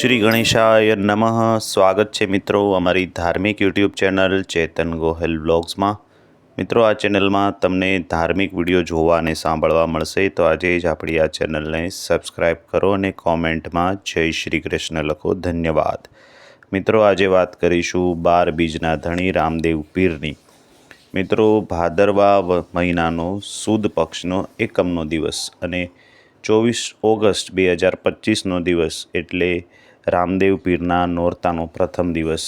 શ્રી ગણેશાય નમઃ. સ્વાગત છે મિત્રો અમારી ધાર્મિક યુટ્યુબ ચેનલ ચેતન ગોહેલ બ્લોગ્સમાં. મિત્રો, આ ચેનલમાં તમને ધાર્મિક વીડિયો જોવા અને સાંભળવા મળશે. તો આજે જ આપણી આ ચેનલને સબસ્ક્રાઈબ કરો અને કોમેન્ટમાં જય શ્રી કૃષ્ણ લખો. ધન્યવાદ. મિત્રો, આજે વાત કરીશું બાર બીજના ધણી રામદેવ પીરની. મિત્રો, ભાદરવા મહિનાનો સુદ પક્ષનો એકમનો દિવસ અને ચોવીસ ઓગસ્ટ બે હજાર પચીસનો દિવસ એટલે રામદેવ પીરના નોરતાનો પ્રથમ દિવસ.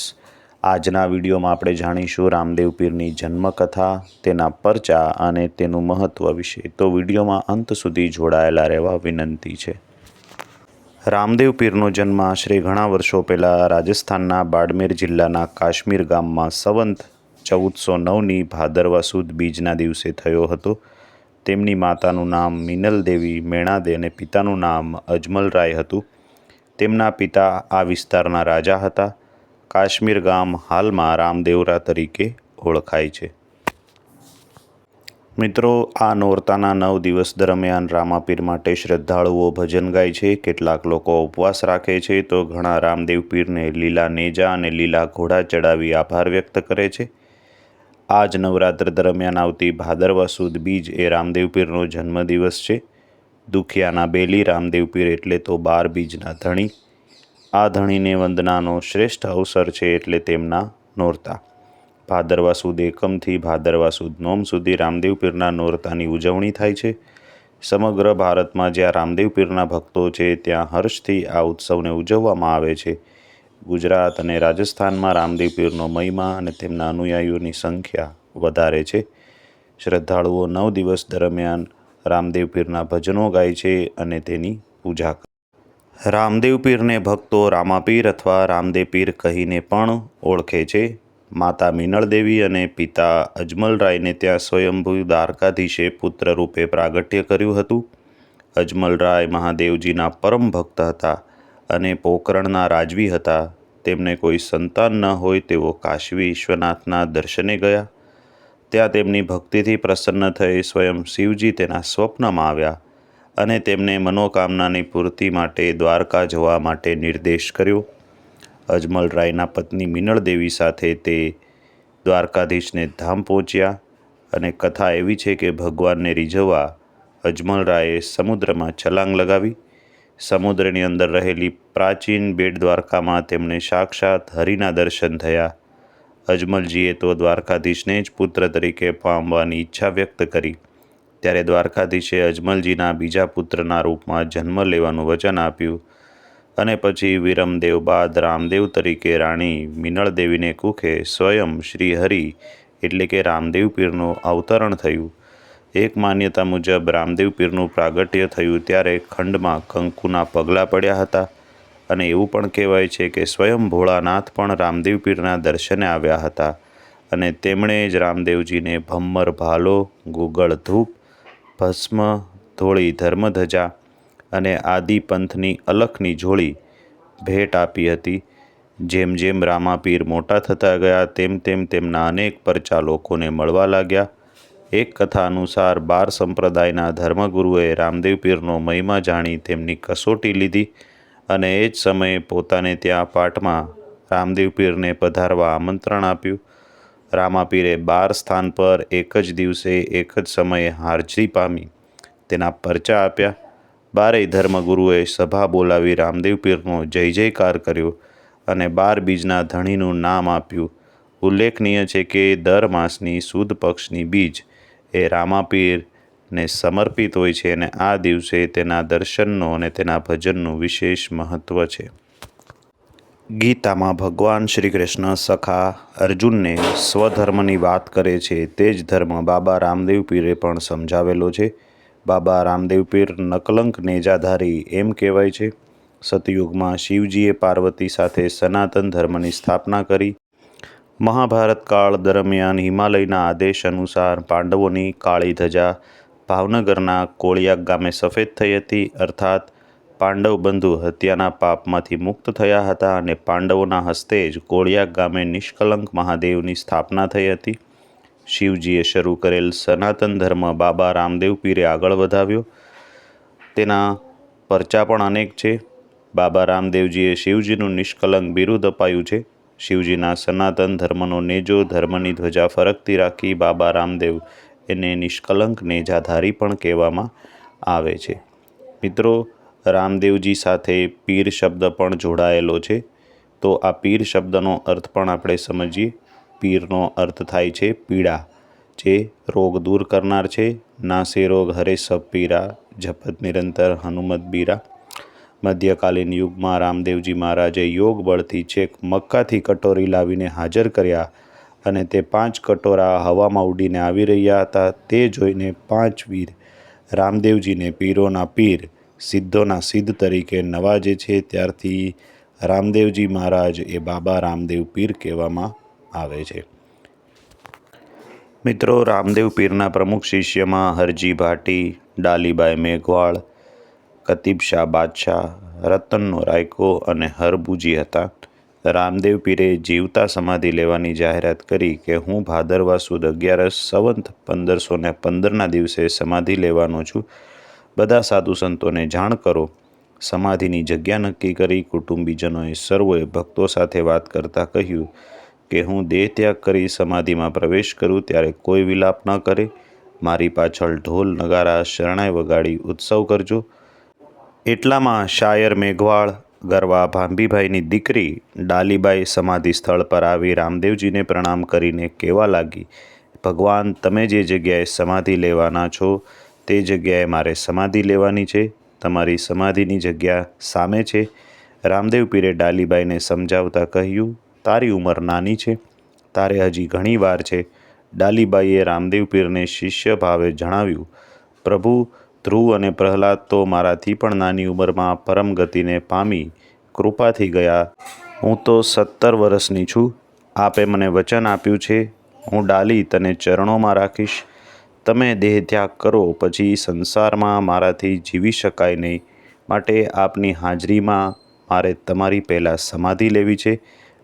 આજના વિડીયોમાં આપણે જાણીશું રામદેવ પીરની જન્મકથા, તેના પરચા અને તેનું મહત્ત્વ વિશે. તો વિડીયોમાં અંત સુધી જોડાયેલા રહેવા વિનંતી છે. રામદેવ પીરનો જન્મ આશરે ઘણા વર્ષો પહેલાં રાજસ્થાનના બાડમેર જિલ્લાના કાશ્મીર ગામમાં, સંવંત ચૌદસો નવની ભાદરવા સુદ બીજના દિવસે થયો હતો. તેમની માતાનું નામ મિનલ દેવી મેણાદે અને પિતાનું નામ અજમલરાય હતું. તેમના પિતા આ વિસ્તારના રાજા હતા. કાશ્મીર ગામ હાલમાં રામદેવરા તરીકે ઓળખાય છે. મિત્રો, આ નોરતાના નવ દિવસ દરમિયાન રામાપીર માટે શ્રદ્ધાળુઓ ભજન ગાય છે. કેટલાક લોકો ઉપવાસ રાખે છે તો ઘણા રામદેવ પીરને લીલા નેજા અને લીલા ઘોડા ચડાવી આભાર વ્યક્ત કરે છે. આ જ નવરાત્ર દરમિયાન આવતી ભાદરવા સુદ બીજ એ રામદેવ પીરનો જન્મદિવસ છે. દુખિયાના બેલી રામદેવ પીર એટલે તો બાર બીજના ધણી. આ ધણીને વંદનાનો શ્રેષ્ઠ અવસર છે એટલે તેમના નોરતા. ભાદરવા સુદ એકમથી ભાદરવા સુદ નોમ સુધી રામદેવ પીરના નોરતાની ઉજવણી થાય છે. સમગ્ર ભારતમાં જ્યાં રામદેવ પીરના ભક્તો છે, ત્યાં હર્ષથી આ ઉત્સવને ઉજવવામાં આવે છે. ગુજરાત અને રાજસ્થાનમાં રામદેવ પીરનો મહિમા અને તેમના અનુયાયીઓની સંખ્યા વધારે છે. શ્રદ્ધાળુઓ નવ દિવસ દરમિયાન રામદેવ પીરના ભજનો ગાય છે અને તેની પૂજા કરે રામદેવ પીરને ભક્તો રામાપીર અથવા રામદેવ પીર કહીને પણ ઓળખે છે. માતા મિનળદેવી અને પિતા અજમલરાયને ત્યાં સ્વયંભૂ દ્વારકાધીશે પુત્ર રૂપે પ્રાગટ્ય કર્યું હતું. અજમલરાય મહાદેવજીના પરમ ભક્ત હતા અને પોકરણના રાજવી હતા. તેમને કોઈ સંતાન ન હોય તેઓ કાશવી વિશ્વનાથના દર્શને ગયા. ત્યાં તેમની ભક્તિથી પ્રસન્ન થઈ સ્વયં શિવજી તેના સ્વપ્નમાં આવ્યા અને તેમને મનોકામનાની પૂર્તિ માટે દ્વારકા જવા માટે નિર્દેશ કર્યો. અજમલ રાયના પત્ની મિનળ દેવી સાથે તે દ્વારકાધીશને ધામ પહોંચ્યા અને કથા એવી છે કે ભગવાનને રીઝવવા અજમલરાયે સમુદ્રમાં છલાંગ લગાવી સમુદ્રની અંદર રહેલી પ્રાચીન બેટ દ્વારકામાં તેમને સાક્ષાત હરિના દર્શન થયા. અજમલજીએ તો દ્વારકાધીશને જ પુત્ર તરીકે પામવાની ઈચ્છા વ્યક્ત કરી. ત્યારે દ્વારકાધીશે અજમલજીના બીજા પુત્રના રૂપમાં જન્મ લેવાનું વચન આપ્યું અને પછી વિરમદેવ બાદ રામદેવ તરીકે રાણી મિનળદેવીને કુખે સ્વયં શ્રી હરિ એટલે કે રામદેવ પીરનું અવતરણ થયું. એક માન્યતા મુજબ રામદેવ પીરનું પ્રાગટ્ય થયું ત્યારે ખંડમાં કંકુના પગલાં પડ્યા હતા. અને એવું પણ કહેવાય છે કે સ્વયં ભોળાનાથ પણ રામદેવ પીરના દર્શને આવ્યા હતા. અને તેમણે જ રામદેવજીને ભમ્મર ભાલો, ગુગળ ધૂપ, ભસ્મ, ધોળી ધર્મધજા અને આદિ પંથની અલખની જોળી ભેટ આપી હતી. જેમ જેમ રામાપીર મોટા થતા ગયા, તેમ તેમ તેમના અનેક પરચા લોકોને મળવા લાગ્યા. એક કથા અનુસાર બાર સંપ્રદાયના ધર્મગુરુએ રામદેવ પીરનો મહિમા જાણી તેમની કસોટી લીધી અને એ જ સમયે પોતાને ત્યાં પાઠમાં રામદેવ પીરને પધારવા આમંત્રણ આપ્યું. રામાપીરે બાર સ્થાન પર એક જ દિવસે એક જ સમયે હારજી પામી. તેના પરચા આપ્યા. બારેય ધર્મગુરુએ સભા બોલાવી રામદેવ પીરનો જય જયકાર કર્યો અને બાર બીજના ધણીનું નામ આપ્યું. ઉલ્લેખનીય છે કે દર માસની સુદ પક્ષની બીજ એ રામાપીરને સમર્પિત હોય છે અને આ દિવસે તેના દર્શનનો અને તેના ભજનનું વિશેષ મહત્ત્વ છે. ગીતામાં ભગવાન શ્રી કૃષ્ણ સખા અર્જુનને સ્વધર્મની વાત કરે છે. તે જ ધર્મ બાબા રામદેવ પીરે પણ સમજાવેલો છે. બાબા રામદેવ પીર નકલંક નેજાધારી એમ કહેવાય છે. સતયુગમાં શિવજીએ પાર્વતી સાથે સનાતન ધર્મની સ્થાપના કરી મહાભારત કાળ દરમિયાન હિમાલયના આદેશ અનુસાર પાંડવોની કાળી ધજા ભાવનગરના કોળિયાક ગામે સફેદ થઈ હતી. અર્થાત, પાંડવ બંધુ હત્યાના પાપમાંથી મુક્ત થયા હતા અને પાંડવોના હસ્તે જ કોળિયાક ગામે નિષ્કલંક મહાદેવની સ્થાપના થઈ હતી. શિવજીએ શરૂ કરેલ સનાતન ધર્મ બાબા રામદેવ પીરે આગળ વધાવ્યો. તેના પરચા પણ અનેક છે. બાબા રામદેવજીએ શિવજીનું નિષ્કલંક બિરુદ અપાયું છે. શિવજીના સનાતન ધર્મનો નેજો, ધર્મની ધ્વજા ફરકતી રાખી બાબા રામદેવ એને નિષ્કલંક નેજાધારી પણ કહેવામાં આવે છે. મિત્રો, રામદેવજી સાથે પીર શબ્દ પણ જોડાયેલો છે. તો આ પીર શબ્દનો અર્થ પણ આપણે સમજીએ. પીરનો અર્થ થાય છે પીડા. જે રોગ દૂર કરનાર છે. નાસે રોગ હરે સબ પીરા, જપત નિરંતર હનુમત બીરા. મધ્યકાલીન યુગમાં રામદેવજી મહારાજે યોગ બળથી છેક મક્કાથી કટોરી લાવીને હાજર કર્યા અને તે પાંચ કટોરા હવામાં ઉડીને આવી રહ્યા હતા. તે જોઈને પાંચ વીર રામદેવજીને પીરોના પીર, સિદ્ધોના સિદ્ધ તરીકે નવાજે છે. ત્યારથી રામદેવજી મહારાજ એ બાબા રામદેવ પીર કહેવામાં આવે છે. મિત્રો, રામદેવ પીરના પ્રમુખ શિષ્યમાં હરજી ભાટી, ડાલીબાઈ મેઘવાળ કતીબ શાહ બાદશાહ, રતનનો રાયકો અને હરબુજી હતા. રામદેવ પીરે જીવતા સમાધિ લેવાની જાહેરાત કરી કે, હું ભાદરવા સુદ અગિયારસ સંવંત પંદરસો ને પંદરના દિવસે સમાધિ લેવાનો છું. બધા સાધુ સંતોને જાણ કરો. સમાધિની જગ્યા નક્કી કરી કુટુંબીજનોએ સર્વોએ ભક્તો સાથે વાત કરતાં કહ્યું કે, હું દેહ ત્યાગ કરી સમાધિમાં પ્રવેશ કરું ત્યારે કોઈ વિલાપ ન કરે. મારી પાછળ ઢોલ, નગારા, શરણાઈ વગાડી ઉત્સવ કરજો. એટલામાં શાયર મેઘવાળ, ગરવા ભાંભીભાઈની દીકરી, ડાલીબાઈ સમાધિ સ્થળ પર આવી રામદેવજીને પ્રણામ કરીને કહેવા લાગી, ભગવાન, તમે જે જગ્યાએ સમાધિ લેવાના છો, તે જગ્યાએ મારે સમાધિ લેવાની છે. તમારી સમાધિની જગ્યા સામે છે. રામદેવ પીરે ડાલીબાઈને સમજાવતા કહ્યું, તારી ઉંમર નાની છે. તારે હજી ઘણી વાર છે. ડાલીબાઈએ રામદેવ પીરને શિષ્ય ભાવે જણાવ્યું, પ્રભુ ધ્રુવ અને પ્રહલાદ તો મારાથી પણ નાની ઉંમરમાં પરમ ગતિને પામી કૃપાથી ગયા. હું તો સત્તર વર્ષની છું. આપે મને વચન આપ્યું છે. હું ડાલી તને ચરણોમાં રાખીશ. તમે દેહ ત્યાગ કરો, પછી સંસારમાં મારાથી જીવી શકાય નહીં. માટે આપની હાજરીમાં મારે તમારી પહેલાં સમાધિ લેવી છે.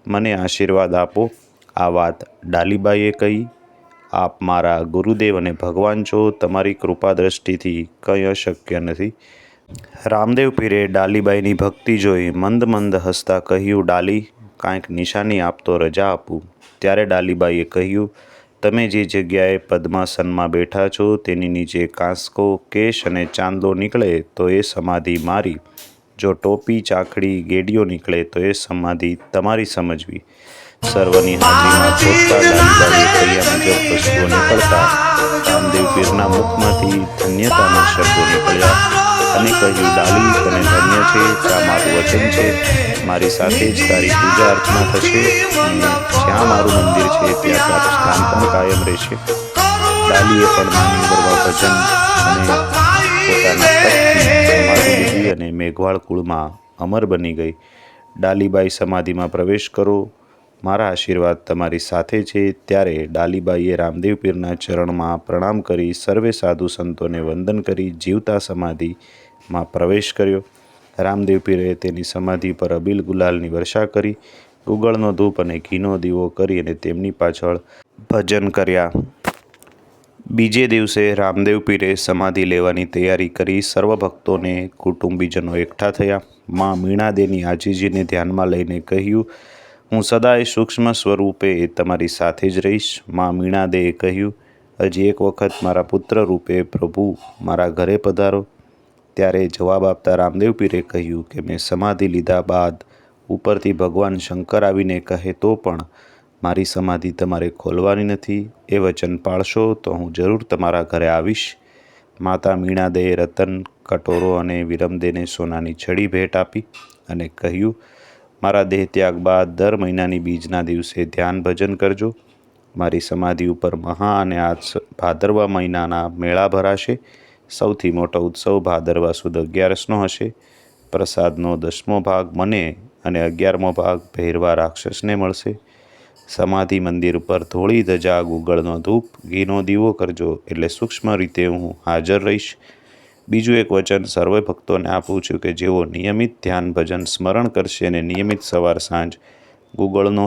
મને આશીર્વાદ આપો. આ વાત ડાલીબાઈએ કહી. આપ મારા ગુરુદેવ અને ભગવાન છો, તમારી કૃપા દ્રષ્ટિથી કંઈ અશક્ય નથી. રામદેવ પીરે ડાલીબાઈની ભક્તિ જોઈ મંદ મંદ હસતા કહ્યું, ડાલી, કાંઈક નિશાની આપતો રજા આપું. ત્યારે ડાલીબાઈએ કહ્યું, તમે જે જગ્યાએ પદ્માસનમાં બેઠા છો, તેની નીચે કાંસકો, કેશ અને ચાંદલો નીકળે તો એ સમાધિ મારી. જો ટોપી, ચાકડી ગેડીઓ નીકળે તો એ સમાધિ તમારી સમજવી. સર્વની હાજરીમાં ડાલીબાઈ કહ્યા મુજબ વસ્તુઓ નીકળતા રામદેવ પીરના મુખમાંથી ધન્યતાના શબ્દો નીકળ્યા. અને કહ્યું ડાલી તને ધન્ય છે ત્યાં મારું વચન છે. મારી સાથે જ તારી પૂજા અર્ચના થશે. અને જ્યાં મારું મંદિર છે ત્યાં તારું સ્થાન પણ કાયમ રહેશે. ડાલીએ પણ માની ઉંમરમાં ભજન અને પોતાના સમાધિ લીધી અને મેઘવાળ કુળમાં અમર બની ગઈ. ડાલીબાઈ સમાધિમાં પ્રવેશ કરો. મારા આશીર્વાદ તમારી સાથે છે. ત્યારે ડાલીબાઈએ રામદેવ પીરના ચરણમાં પ્રણામ કરી સર્વે સાધુ સંતોને વંદન કરી જીવતા સમાધિમાં પ્રવેશ કર્યો. રામદેવ પીરે તેની સમાધિ પર અબીલ ગુલાલની વર્ષા કરી, ગુગળનો ધૂપ અને ઘીનો દીવો કરી અને તેમની પાછળ ભજન કર્યા. બીજે દિવસે રામદેવ પીરે સમાધિ લેવાની તૈયારી કરી સર્વ ભક્તોને કુટુંબીજનો એકઠા થયા. મા મીણાદેની આજીજીને ધ્યાનમાં લઈને કહ્યું હું સદાય સૂક્ષ્મ સ્વરૂપે તમારી સાથે જ રહીશ. મા મીણાદેએ કહ્યું, હજી એક વખત મારા પુત્ર રૂપે પ્રભુ મારા ઘરે પધારો. ત્યારે જવાબ આપતા રામદેવ પીરે કહ્યું કે મેં સમાધિ લીધા બાદ ઉપરથી ભગવાન શંકર આવીને કહે, તો પણ મારી સમાધિ તમારે ખોલવાની નથી. એ વચન પાળશો તો હું જરૂર તમારા ઘરે આવીશ. માતા મીણાદેએ રતન, કટોરો અને વિરમદેને સોનાની છડી ભેટ આપી અને કહ્યું મારા દેહ ત્યાગ બાદ દર મહિનાની બીજના દિવસે ધ્યાન ભજન કરજો. મારી સમાધિ ઉપર મહા અને આ ભાદરવા મહિનાના મેળા ભરાશે. સૌથી મોટો ઉત્સવ ભાદરવા સુદ અગિયારસનો હશે. પ્રસાદનો દસમો ભાગ મને અને અગિયારમો ભાગ ભૈરવા રાક્ષસને મળશે. સમાધિ મંદિર પર ધોળી ધજા, ગુગળનો ધૂપ, ઘીનો દીવો કરજો એટલે સૂક્ષ્મ રીતે હું હાજર રહીશ. બીજું એક વચન સર્વે ભક્તોને આપું છું કે જેઓ નિયમિત ધ્યાન ભજન સ્મરણ કરશે અને નિયમિત સવાર સાંજ ગુગળનો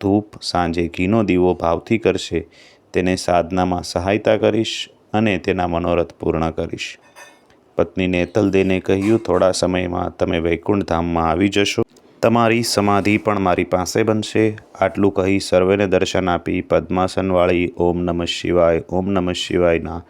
ધૂપ, સાંજે ઘીનો દીવો ભાવથી કરશે, તેને સાધનામાં સહાયતા કરીશ અને તેના મનોરથ પૂર્ણ કરીશ. પત્નીને તલદેને કહ્યું, થોડા સમયમાં તમે વૈકુંઠ ધામમાં આવી જશો. તમારી સમાધિ પણ મારી પાસે બનશે. આટલું કહી સર્વેને દર્શન આપી પદ્માસનવાળી ઓમ નમઃ શિવાય, ઓમ નમઃ શિવાયના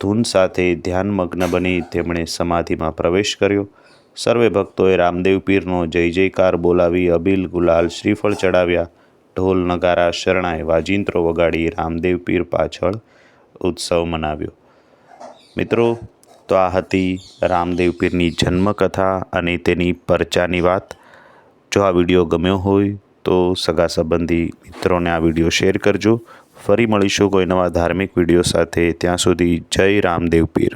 ધૂન સાથે ધ્યાનમગ્ન બની તેમણે સમાધિમાં પ્રવેશ કર્યો. સર્વે ભક્તોએ રામદેવ પીરનો જય જયકાર બોલાવી અબીલ ગુલાલ શ્રીફળ ચડાવ્યા. ઢોલ નગારા શરણાઈ વાજિંત્રો વગાડી રામદેવ પીર પાછળ ઉત્સવ મનાવ્યો. મિત્રો, તો આ હતી રામદેવ પીરની જન્મકથા અને તેની પરચાની વાત. જો આ વીડિયો ગમ્યો હોય તો સગા સંબંધી મિત્રોને આ વીડિયો શેર કરજો. ફરી મળીશું કોઈ નવા ધાર્મિક વીડિયો સાથે. ત્યાં સુધી જય રામદેવ પીર.